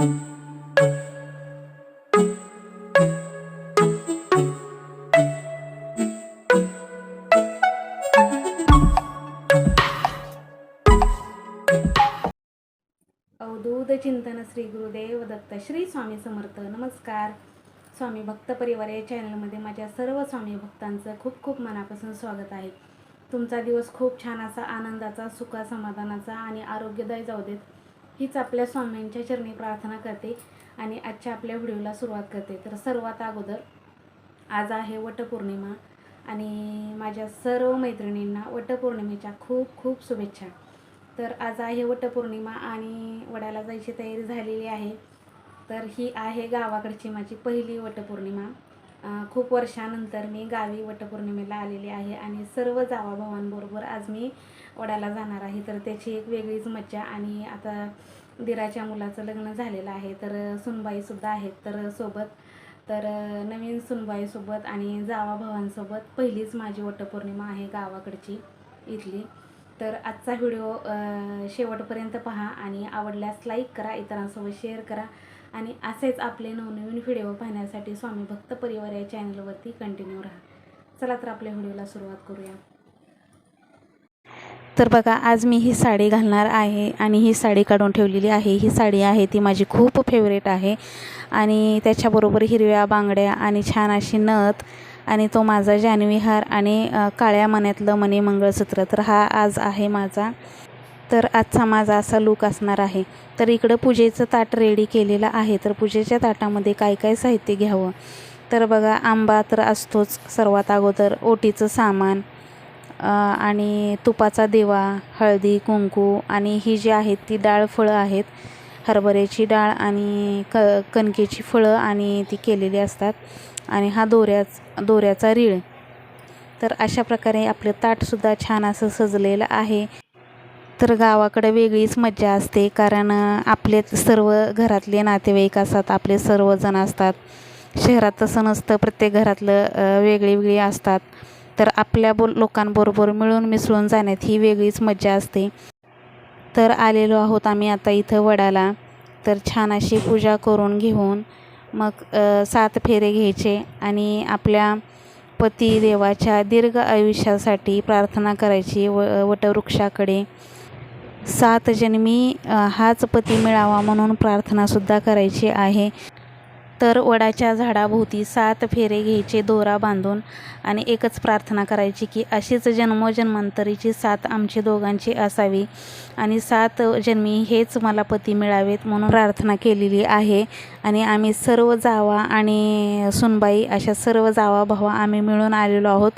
अवधूत चिंतन श्री गुरुदेव दत्त श्री स्वामी समर्थ. नमस्कार. स्वामी भक्त परिवार या चॅनलमध्ये माझ्या सर्व स्वामी भक्तांचं खूप खूप मनापासून स्वागत आहे. तुमचा दिवस खूप छान असा आनंदाचा सुखा समाधानाचा आणि आरोग्यदायी जाऊ देत. हीच आपल्या स्वामींच्या चरणी प्रार्थना करते आणि आजच्या आपल्या व्हिडिओला सुरुवात करते. तर सर्वात अगोदर आज आहे वटपौर्णिमा आणि माझ्या सर्व मैत्रिणींना वटपौर्णिमेच्या खूप खूप शुभेच्छा. तर आज आहे वटपौर्णिमा आणि वडाला जायची तयारी झालेली आहे. तर ही आहे गावाकडची माझी पहिली वटपौर्णिमा. खूप वर्षानंतर मी गावी वटपौर्णिमेला आलेली आहे आणि सर्व जावाभावांबरोबर आज मी वडाला जाणार आहे. तर त्याची एक वेगळीच मज्जा आणि आता दिराच्या मुलाचं लग्न झालेलं आहे. तर सुनबाईसुद्धा आहेत तर सोबत. तर नवीन सुनबाईसोबत आणि जावाभावांसोबत पहिलीच माझी वटपौर्णिमा आहे गावाकडची इथली. तर आजचा व्हिडिओ शेवटपर्यंत पहा आणि आवडल्यास लाईक करा इतरांसोबत शेअर करा. आणि असेच आपले नवनवीन व्हिडिओ पाहण्यासाठी स्वामी भक्त परिवार या चॅनलवरती कंटिन्यू राहा. चला तर आपल्या व्हिडिओला सुरुवात करूया. तर बघा आज मी ही साडी घालणार आहे आणि ही साडी काढून ठेवलेली आहे. ही साडी आहे ती माझी खूप फेवरेट आहे. आणि त्याच्याबरोबर हिरव्या बांगड्या आणि छान अशी नथ आणि तो माझा जानविहार आणि काळ्या मण्यातलं मणी मंगळसूत्र तर हा आज आहे माझा. तर आजचा माझा असा लूक असणार आहे. तर इकडं पूजेचं ताट रेडी केलेलं आहे. तर पूजेच्या ताटामध्ये काय काय साहित्य घ्यावं? तर बघा आंबा तर असतोच सर्वात अगोदर. ओटीचं सामान आणि तुपाचा दिवा हळदी कुंकू आणि ही जी आहेत ती डाळ फळं आहेत. हरभऱ्याची डाळ आणि क कणकेची फळं आणि ती केलेली असतात. आणि हा दोऱ्याच दोऱ्याचा रीळ. तर अशा प्रकारे आपलं ताटसुद्धा छान असं सजलेलं आहे. तर गावाकडे वेगळीच मज्जा असते कारण आपले सर्व घरातले नातेवाईक असतात आपले सर्वजण असतात. शहरात तसं नसतं प्रत्येक घरातलं वेगळी वेगळी असतात. तर आपल्या बोल लोकांबरोबर मिळून मिसळून जाण्यात ही वेगळीच मज्जा असते. तर आलेलो आहोत आम्ही आता इथं वडाला. तर छान अशी पूजा करून घेऊन मग सात फेरे घ्यायचे आणि आपल्या पती देवाच्या दीर्घ आयुष्यासाठी प्रार्थना करायची व वटवृक्षाकडे. सात जन्मी हाच पती मिळावा म्हणून प्रार्थनासुद्धा करायची आहे. तर वडाच्या झाडाभोवती सात फेरे घ्यायचे दोरा बांधून आणि एकच प्रार्थना करायची की अशीच जन्मजन्मांतरीची साथ आमची दोघांची असावी आणि सात जन्मी हेच मला पती मिळावेत म्हणून प्रार्थना केलेली आहे. आणि आम्ही सर्व जावा आणि सुनबाई अशा सर्व जावा भावा आम्ही मिळून आलेलो आहोत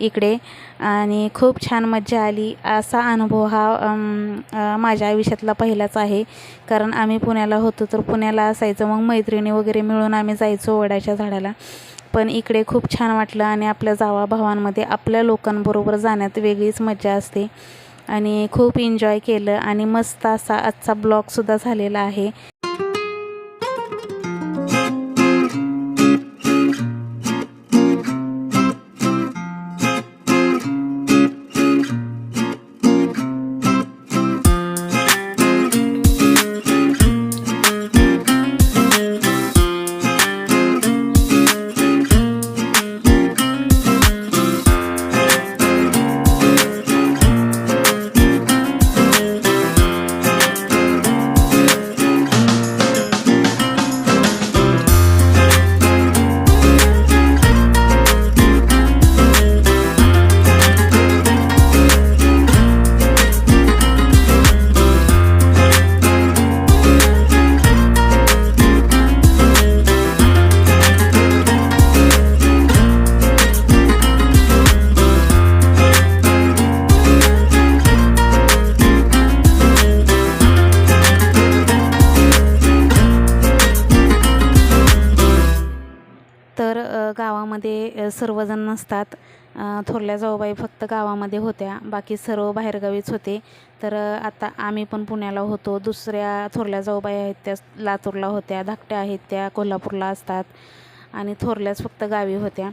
इकडे. आणि खूप छान मज्जा आली. असा अनुभव हा माझ्या आयुष्यातला पहिलाच आहे. कारण आम्ही पुण्याला होतो तर पुण्याला असायचं मग मैत्रिणी वगैरे मिळून आम्ही जायचो वडाच्या झाडाला. पण इकडे खूप छान वाटलं आणि आपल्या जावा भावांमध्ये आपल्या लोकांबरोबर जाण्यात वेगळीच मज्जा असते. आणि खूप एन्जॉय केलं आणि मस्त असा आजचा ब्लॉगसुद्धा झालेला आहे. सर्वजण नसतात. थोरल्या जाऊबाई फक्त गावामध्ये होत्या. बाकी सर्व बाहेरगावीच होते. तर आता आम्ही पण पुण्याला होतो. दुसऱ्या थोरल्या जाऊबाई आहेत त्या लातूरला होत्या. धाकट्या आहेत त्या कोल्हापूरला असतात. आणि थोरल्याच फक्त गावी होत्या.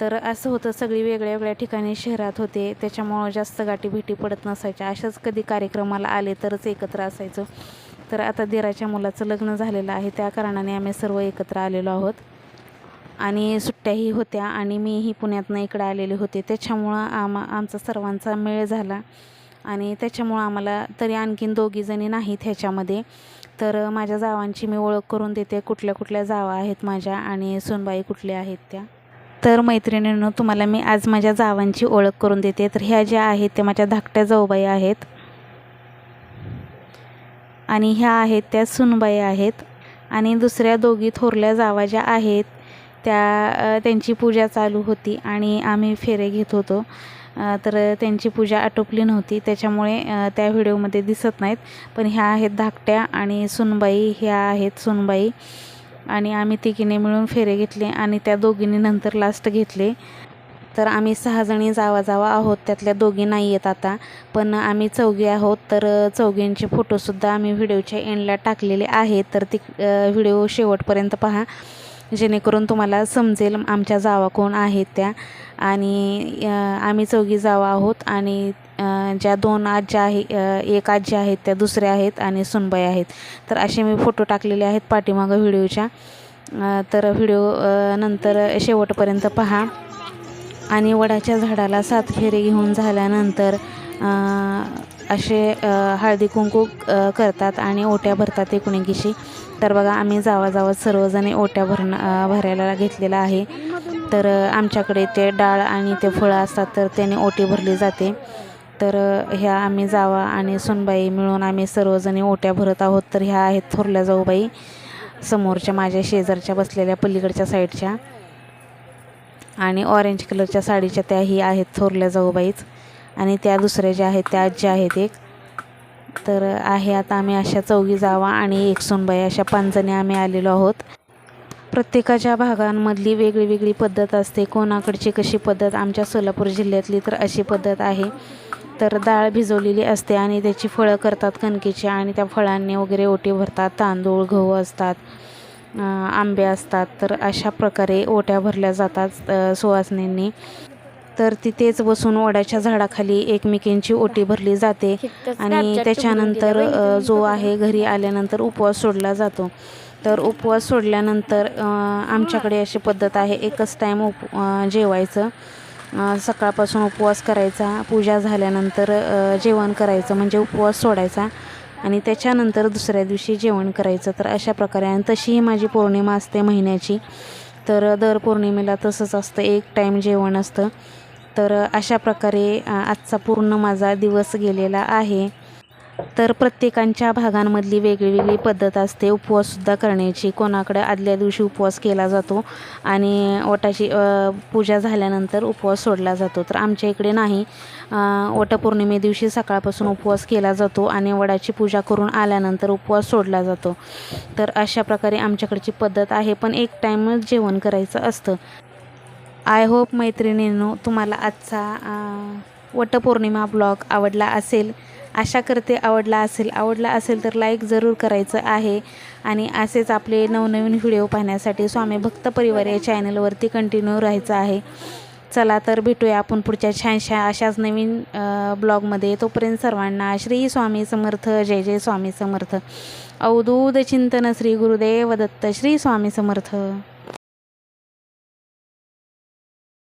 तर असं होतं सगळी वेगळ्या वेगळ्या ठिकाणी शहरात होते. त्याच्यामुळं जास्त गाठीभेटी पडत नसायच्या. अशाच कधी कार्यक्रमाला आले तरच एकत्र असायचं. तर आता देराच्या मुलाचं लग्न झालेलं आहे. त्या कारणाने आम्ही सर्व एकत्र आलेलो आहोत. आणि सुट्ट्याही होत्या आणि मीही पुण्यातनं इकडं आलेले होते. त्याच्यामुळं आमा आमचा सर्वांचा मेळ झाला. आणि त्याच्यामुळं आम्हाला तरी आणखीन दोघीजणी नाहीत ह्याच्यामध्ये. तर माझ्या जावांची मी ओळख करून देते. कुठल्या कुठल्या जावा आहेत माझ्या आणि सुनबाई कुठल्या आहेत त्या. तर मैत्रिणींनो तुम्हाला मी आज माझ्या जावांची ओळख करून देते. तर ह्या ज्या आहेत त्या माझ्या धाकट्या जाऊबाई आहेत. आणि ह्या आहेत त्या सुनबाई आहेत. आणि दुसऱ्या दोघी थोरल्या जावा ज्या आहेत त्या त्यांची पूजा चालू होती आणि आम्ही फेरे घेत होतो. तर त्यांची पूजा आटोपली नव्हती. त्याच्यामुळे त्या व्हिडिओमध्ये दिसत नाहीत. पण ह्या आहेत धाकट्या आणि सुनबाई ह्या आहेत सुनबाई. आणि आम्ही तिघीने मिळून फेरे घेतले आणि त्या दोघींनी नंतर लास्ट घेतले. तर आम्ही सहाजणी जावा जावा आहोत. त्यातल्या दोघी नाही आहेत आता. पण आम्ही चौघी आहोत. तर चौघींचे फोटोसुद्धा आम्ही व्हिडिओच्या एंडला टाकलेले आहेत. तर ती व्हिडिओ शेवटपर्यंत पहा. जेणेकरून तुम्हाला समजेल आमच्या जावा कोण आहेत त्या. आणि आम्ही चौघी जावा आहोत आणि ज्या दोन आज्या आहे एक आजी आहेत त्या दुसऱ्या आहेत आणि सुनबाई आहेत. तर असे मी फोटो टाकलेले आहेत पाठीमागं व्हिडिओच्या. तर व्हिडिओ नंतर शेवटपर्यंत पहा. आणि वडाच्या झाडाला सात फेरे घेऊन झाल्यानंतर असे हळदी कुंकू करतात आणि ओट्या भरतात एकुणीकीशी तर बघा आम्ही जावाजावत सर्वजण सर्वजणी ओट्या भरणं भरायला घेतलेला आहे. तर आमच्याकडे ते डाळ आणि ते फळं असतात तर त्याने ओटी भरली जाते. तर ह्या आम्ही जावा आणि सुनबाई मिळून आम्ही सर्वजणी ओट्या भरत आहोत. तर ह्या आहेत थोरल्या जाऊबाई समोरच्या माझ्या शेजारच्या बसलेल्या पलीकडच्या साईडच्या. आणि ऑरेंज कलरच्या साडीच्या त्याही आहेत थोरल्या जाऊबाईच. आणि त्या दुसऱ्या ज्या आहेत त्या आजी आहेत एक तर आहे आता आम्ही अशा चौघी जावा आणि एक सोनबाई अशा पाचजणी आम्ही आलेलो आहोत. प्रत्येकाच्या भागांमधली वेगळी वेगळी पद्धत असते. कोणाकडची कशी पद्धत? आमच्या सोलापूर जिल्ह्यातली तर अशी पद्धत आहे. तर डाळ भिजवलेली असते आणि त्याची फळं करतात कणकेची आणि त्या फळांनी वगैरे ओटी भरतात. तांदूळ गहू असतात आंबे असतात. तर अशा प्रकारे ओट्या भरल्या जातात सुवासनींनी. तर तिथेच बसून वडाच्या झाडाखाली एकमेकींची ओटी भरली जाते. आणि त्याच्यानंतर जो आहे घरी आल्यानंतर उपवास सोडला जातो. तर उपवास सोडल्यानंतर आमच्याकडे अशी पद्धत आहे. एकच टाईम उप जेवायचं. सकाळपासून उपवास करायचा. पूजा झाल्यानंतर जेवण करायचं म्हणजे उपवास सोडायचा. आणि त्याच्यानंतर दुसऱ्या दिवशी जेवण करायचं. तर अशा प्रकारे आणि तशीही माझी पौर्णिमा असते महिन्याची. तर दर पौर्णिमेला तसंच असतं. एक टाईम जेवण असतं. तर अशा प्रकारे आजचा पूर्ण माझा दिवस गेलेला आहे. तर प्रत्येकांच्या भागांमधली वेगळी वेगळी पद्धत असते. उपवाससुद्धा करण्याची कोणाकडे आदल्या दिवशी उपवास केला जातो आणि वटाची पूजा झाल्यानंतर उपवास सोडला जातो. तर आमच्या इकडे नाही. वटपौर्णिमे दिवशी सकाळपासून उपवास केला जातो आणि वडाची पूजा करून आल्यानंतर उपवास सोडला जातो. तर अशा प्रकारे आमच्याकडची पद्धत आहे. पण एक टाईमच जेवण करायचं असतं. आय होप मैत्रिणींनो तुम्हाला आजचा वटपौर्णिमा ब्लॉग आवडला असेल. आशा करते आवडला असेल. आवडला असेल तर लाईक जरूर करायचं आहे. आणि असेच आपले नवनवीन व्हिडिओ पाहण्यासाठी स्वामी भक्त परिवार या चॅनलवरती कंटिन्यू राहायचं आहे. चला तर भेटूया आपण पुढच्या छानशा अशाच नवीन ब्लॉगमध्ये. तोपर्यंत सर्वांना श्री स्वामी समर्थ जय जय स्वामी समर्थ. अवधूत चिंतन श्री गुरुदेव दत्त श्री स्वामी समर्थ.